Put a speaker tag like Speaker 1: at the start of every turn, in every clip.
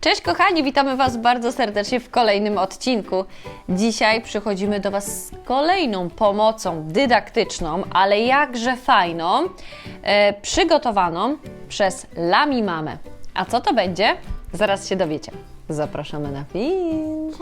Speaker 1: Cześć kochani, witamy Was bardzo serdecznie w kolejnym odcinku. Dzisiaj przychodzimy do Was z kolejną pomocą dydaktyczną, ale jakże fajną, e, przygotowaną przez Lami Mamę. A co to będzie? Zaraz się dowiecie. Zapraszamy na film.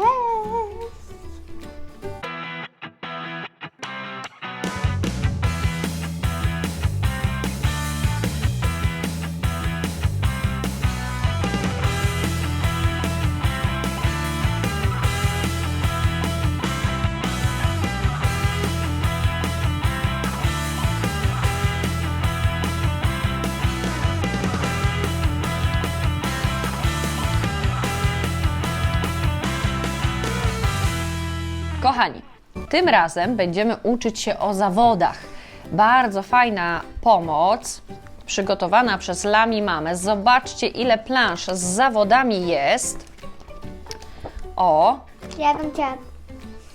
Speaker 1: Kochani, tym razem będziemy uczyć się o zawodach. Bardzo fajna pomoc przygotowana przez Lami Mamę. Zobaczcie, ile plansz z zawodami jest. O,
Speaker 2: Ja bym chciała.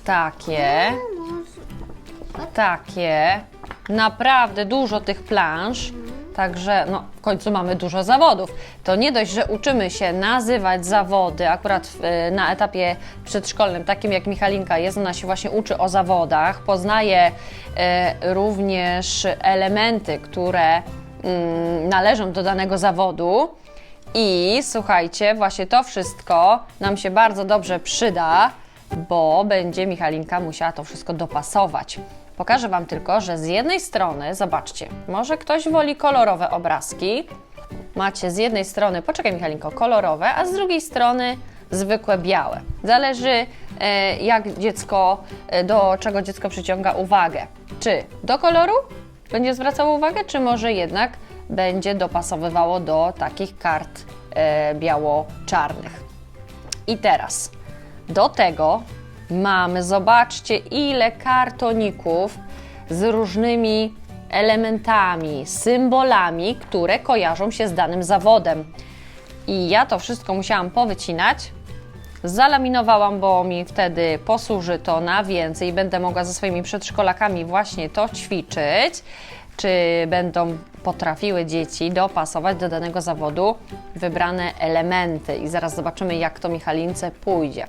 Speaker 1: takie, takie. Naprawdę dużo tych plansz. Także no, w końcu mamy dużo zawodów. To nie dość, że uczymy się nazywać zawody, akurat na etapie przedszkolnym, takim jak Michalinka jest, ona się właśnie uczy o zawodach, poznaje e, również elementy, które mm, należą do danego zawodu. I słuchajcie, właśnie to wszystko nam się bardzo dobrze przyda, bo będzie Michalinka musiała to wszystko dopasować. Pokażę Wam tylko, że z jednej strony, zobaczcie, może ktoś woli kolorowe obrazki. Macie z jednej strony, poczekaj Michalinko, kolorowe, a z drugiej strony zwykłe białe. Zależy e, jak dziecko, e, do czego dziecko przyciąga uwagę. Czy do koloru będzie zwracało uwagę, czy może jednak będzie dopasowywało do takich kart e, biało-czarnych. I teraz do tego mamy, zobaczcie, ile kartoników z różnymi elementami, symbolami, które kojarzą się z danym zawodem. I ja to wszystko musiałam powycinać. Zalaminowałam, bo mi wtedy posłuży to na więcej i będę mogła ze swoimi przedszkolakami właśnie to ćwiczyć. Czy będą potrafiły dzieci dopasować do danego zawodu wybrane elementy. I zaraz zobaczymy, jak to Michalince pójdzie.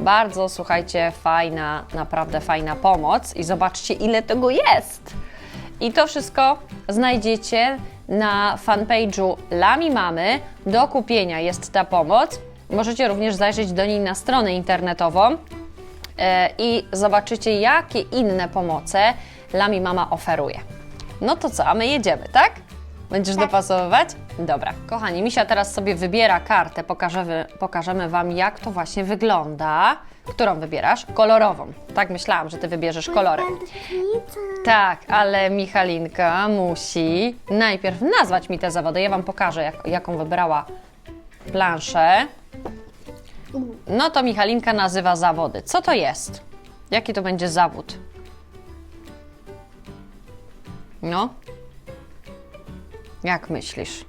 Speaker 1: Bardzo, słuchajcie, fajna, naprawdę fajna pomoc. I zobaczcie, ile tego jest. I to wszystko znajdziecie na fanpage'u Lami Mamy. Do kupienia jest ta pomoc. Możecie również zajrzeć do niej na stronę internetową e, i zobaczycie, jakie inne pomoce Lami Mama oferuje. No to co, a my jedziemy, tak? Będziesz dopasowywać? Dobra. Kochani, Misia teraz sobie wybiera kartę. Pokażemy, pokażemy Wam, jak to właśnie wygląda. Którą wybierasz? Kolorową. Tak myślałam, że Ty wybierzesz kolory. Tak, ale Michalinka musi najpierw nazwać mi te zawody. Ja Wam pokażę, jak, jaką wybrała planszę. No to Michalinka nazywa zawody. Co to jest? Jaki to będzie zawód? No. Jak myślisz?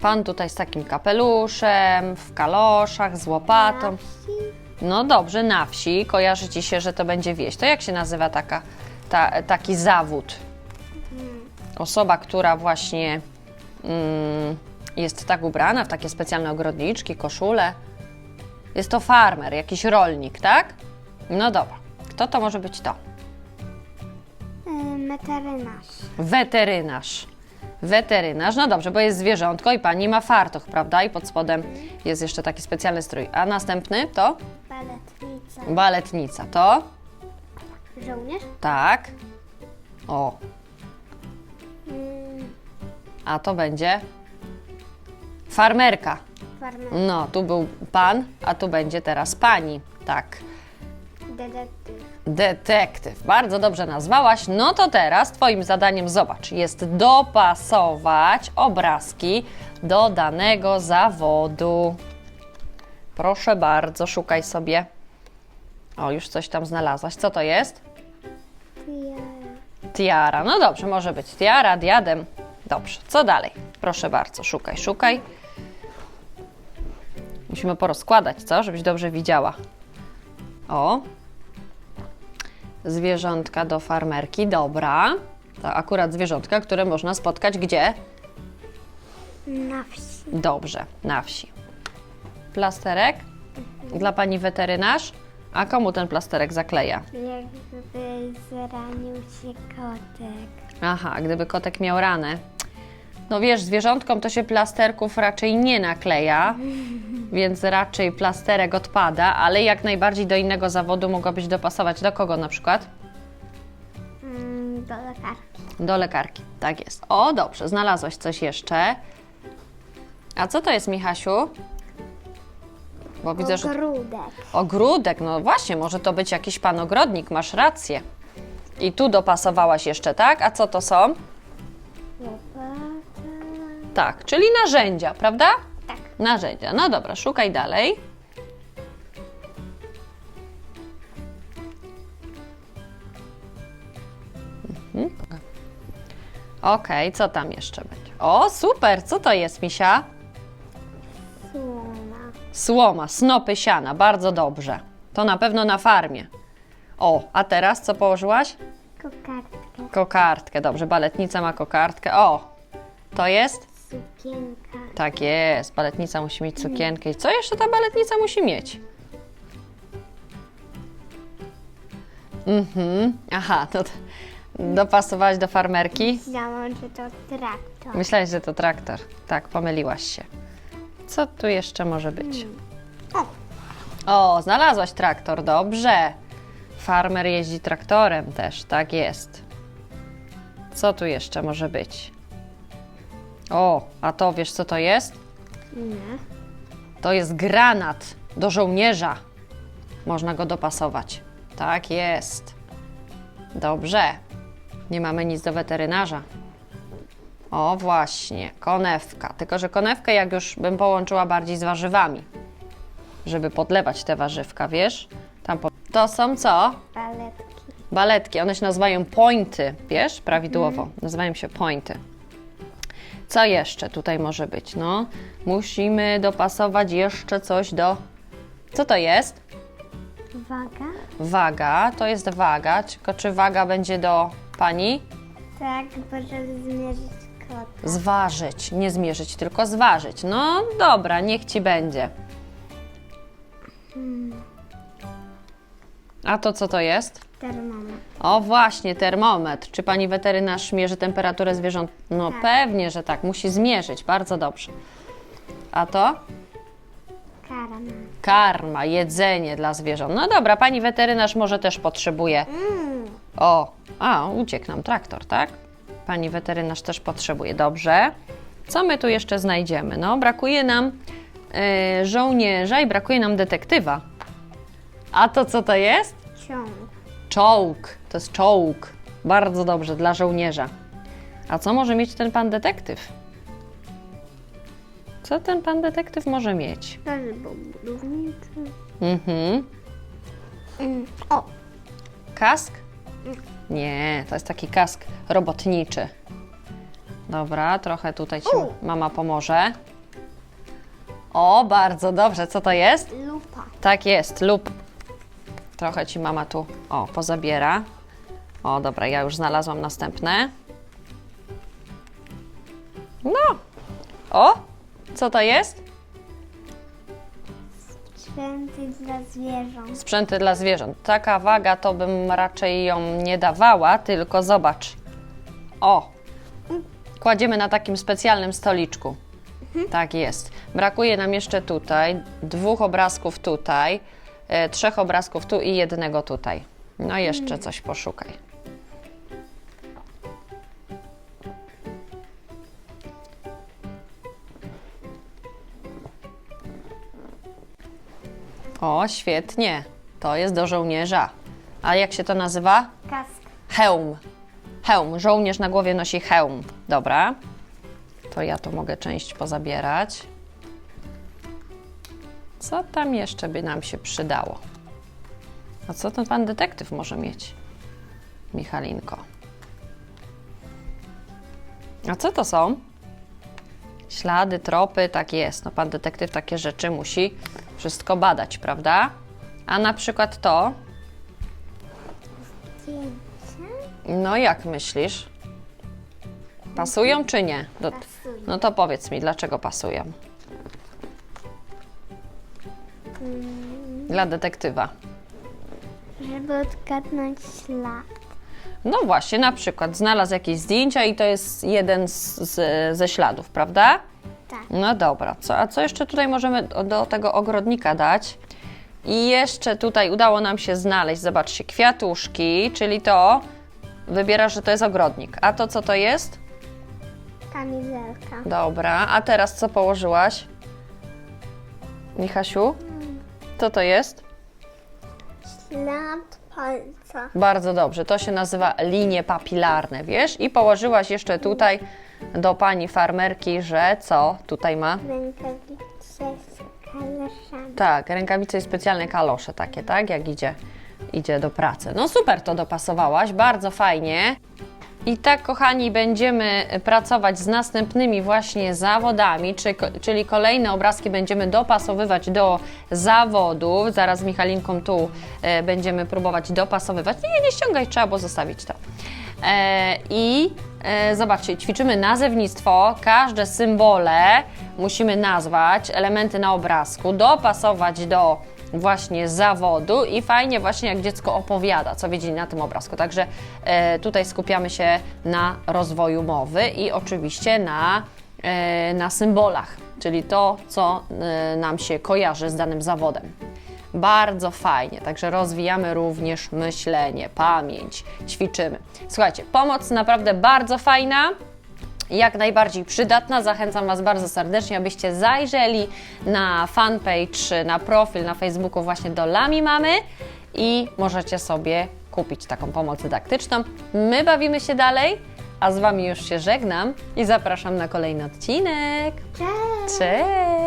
Speaker 1: Pan tutaj z takim kapeluszem, w kaloszach, z łopatą. No dobrze, na wsi. Kojarzy Ci się, że to będzie wieś. To jak się nazywa taka, ta, taki zawód? Osoba, która właśnie mm, jest tak ubrana w takie specjalne ogrodniczki, koszule. Jest to farmer, jakiś rolnik, tak? No dobra. Kto to może być to?
Speaker 2: Weterynarz.
Speaker 1: Weterynarz. Weterynarz, no dobrze, bo jest zwierzątko i pani ma fartuch, prawda? I pod spodem jest jeszcze taki specjalny strój. A następny to
Speaker 2: Baletnica.
Speaker 1: baletnica. To
Speaker 2: Żołnierz.
Speaker 1: tak. O,
Speaker 2: Mm,
Speaker 1: a to będzie farmerka.
Speaker 2: farmer.
Speaker 1: No, tu był pan, a tu będzie teraz pani. Tak.
Speaker 2: Detektyw.
Speaker 1: Detektyw. Bardzo dobrze nazwałaś. No to teraz Twoim zadaniem, zobacz, jest dopasować obrazki do danego zawodu. Proszę bardzo, szukaj sobie. O, już coś tam znalazłaś. Co to jest?
Speaker 2: Tiara.
Speaker 1: Tiara. No dobrze, może być tiara, diadem. Dobrze, co dalej? Proszę bardzo, szukaj, szukaj. Musimy porozkładać, co? Żebyś dobrze widziała. O. Zwierzątka do farmerki, dobra. To akurat zwierzątka, które można spotkać gdzie?
Speaker 2: Na wsi.
Speaker 1: Dobrze, na wsi. plasterek dla pani weterynarz. A komu ten plasterek zakleja?
Speaker 2: Jakby zranił się kotek.
Speaker 1: Aha, gdyby kotek miał ranę. No wiesz, zwierzątkom to się plasterków raczej nie nakleja, więc raczej plasterek odpada, ale jak najbardziej do innego zawodu mogłabyś dopasować. Do kogo na przykład?
Speaker 2: Mm, do lekarki.
Speaker 1: Do lekarki, tak jest. O, dobrze, znalazłaś coś jeszcze. A co to jest, Michasiu? Bo widzę, że...
Speaker 2: Ogródek.
Speaker 1: Ogródek, no właśnie, może to być jakiś pan ogrodnik, masz rację. I tu dopasowałaś jeszcze, tak? A co to są?
Speaker 2: Łopata.
Speaker 1: Tak, czyli narzędzia, prawda?
Speaker 2: Tak.
Speaker 1: Narzędzia. No dobra, szukaj dalej. Mhm. Okej, co tam jeszcze będzie? O, super! Co to jest, Misia?
Speaker 2: Słona.
Speaker 1: Słoma, snopy siana, bardzo dobrze. To na pewno na farmie. O, a teraz co położyłaś?
Speaker 2: Kokardka.
Speaker 1: Kokardkę, dobrze, baletnica ma kokardkę. O, to jest?
Speaker 2: Sukienka.
Speaker 1: Tak jest, baletnica musi mieć sukienkę. I co jeszcze ta baletnica musi mieć? Mhm, aha, to t- dopasowałaś do farmerki?
Speaker 2: Myślałam, że to traktor.
Speaker 1: Myślałeś, że to traktor. Tak, pomyliłaś się. Co tu jeszcze może być?
Speaker 2: O,
Speaker 1: O, znalazłaś traktor, dobrze. Farmer jeździ traktorem też, tak jest. Co tu jeszcze może być? O, a to wiesz co to jest?
Speaker 2: nie.
Speaker 1: To jest granat do żołnierza. Można go dopasować. Tak jest. Dobrze. Nie mamy nic do weterynarza. O, właśnie, konewka. Tylko, że konewkę jak już bym połączyła bardziej z warzywami, żeby podlewać te warzywka, wiesz? Tam po... To są co?
Speaker 2: Paletki.
Speaker 1: Baletki. One się nazywają pointy, wiesz? Prawidłowo. Nazywają się pointy. Co jeszcze tutaj może być? No, musimy dopasować jeszcze coś do. Co to jest?
Speaker 2: Waga.
Speaker 1: Waga. To jest waga. Tylko czy waga będzie do pani?
Speaker 2: Tak, bo żeby zmierzyć kota.
Speaker 1: Zważyć. Nie zmierzyć, tylko zważyć. No dobra, niech ci będzie. A to co to jest?
Speaker 2: Termometr.
Speaker 1: O właśnie, termometr. Czy pani weterynarz mierzy temperaturę zwierząt? No
Speaker 2: Tak.
Speaker 1: pewnie, że tak. Musi zmierzyć. Bardzo dobrze. A to?
Speaker 2: Karma.
Speaker 1: Karma, jedzenie dla zwierząt. No dobra, pani weterynarz może też potrzebuje.
Speaker 2: Mm.
Speaker 1: O, a, uciekł nam traktor, tak? Pani weterynarz też potrzebuje. Dobrze. Co my tu jeszcze znajdziemy? No, brakuje nam e, żołnierza i brakuje nam detektywa. A to co to jest?
Speaker 2: Ciąg.
Speaker 1: Czołg. To jest czołg. Bardzo dobrze, dla żołnierza. A co może mieć ten pan detektyw? Co ten pan detektyw może mieć?
Speaker 2: Albo budowniczy.
Speaker 1: Mhm.
Speaker 2: Mm. O,
Speaker 1: Kask? Nie, to jest taki kask robotniczy. Dobra, trochę tutaj ci
Speaker 2: U.
Speaker 1: mama pomoże. O, bardzo dobrze. Co to jest?
Speaker 2: lupa.
Speaker 1: Tak jest, lub. Trochę ci mama tu, o, pozabiera. O, dobra, ja już znalazłam następne. No. O, co to jest?
Speaker 2: Sprzęty dla zwierząt.
Speaker 1: Sprzęty dla zwierząt. Taka waga to bym raczej ją nie dawała, tylko zobacz. O, kładziemy na takim specjalnym stoliczku. Tak jest. Brakuje nam jeszcze tutaj dwóch obrazków tutaj, trzech obrazków tu i jednego tutaj. No jeszcze coś poszukaj. O, świetnie. To jest do żołnierza. A jak się to nazywa?
Speaker 2: Kask.
Speaker 1: Hełm. Hełm. Żołnierz na głowie nosi hełm. Dobra. To ja to mogę część pozabierać. Co tam jeszcze by nam się przydało? A co ten pan detektyw może mieć? Michalinko. A co to są? Ślady, tropy, tak jest. No, pan detektyw takie rzeczy musi wszystko badać, prawda? A na przykład to, no jak myślisz? Pasują czy nie? Do, no to powiedz mi, dlaczego pasują? Dla detektywa?
Speaker 2: Żeby odgadnąć ślad.
Speaker 1: No właśnie, na przykład znalazł jakieś zdjęcia i to jest jeden z, z, ze śladów, prawda?
Speaker 2: Tak.
Speaker 1: No dobra, co, a co jeszcze tutaj możemy do, do tego ogrodnika dać? I jeszcze tutaj udało nam się znaleźć, zobaczcie, kwiatuszki, czyli to wybierasz, że to jest ogrodnik. A to co to jest?
Speaker 2: Kamizelka.
Speaker 1: Dobra, a teraz co położyłaś? Michasiu? Co to jest?
Speaker 2: Ślad palca.
Speaker 1: Bardzo dobrze, to się nazywa linie papilarne, wiesz? I położyłaś jeszcze tutaj do pani farmerki, że co tutaj ma?
Speaker 2: Rękawice z kaloszami.
Speaker 1: Tak, rękawice i specjalne kalosze takie, tak? Jak idzie, idzie do pracy. No super to dopasowałaś, bardzo fajnie. I tak, kochani, będziemy pracować z następnymi właśnie zawodami, czy, czyli kolejne obrazki będziemy dopasowywać do zawodów. Zaraz z Michalinką tu e, będziemy próbować dopasowywać. Nie, nie ściągaj, trzeba było zostawić to. E, I e, zobaczcie, ćwiczymy nazewnictwo, każde symbole musimy nazwać, elementy na obrazku, dopasować do właśnie zawodu i fajnie właśnie jak dziecko opowiada, co widzi na tym obrazku. Także e, tutaj skupiamy się na rozwoju mowy i oczywiście na, e, na symbolach, czyli to, co e, nam się kojarzy z danym zawodem. Bardzo fajnie, także rozwijamy również myślenie, pamięć, ćwiczymy. Słuchajcie, pomoc naprawdę bardzo fajna jak najbardziej przydatna. Zachęcam Was bardzo serdecznie, abyście zajrzeli na fanpage, na profil na Facebooku właśnie do Lami Mamy i możecie sobie kupić taką pomoc dydaktyczną. My bawimy się dalej, a z Wami już się żegnam i zapraszam na kolejny odcinek.
Speaker 2: Cześć!
Speaker 1: Cześć!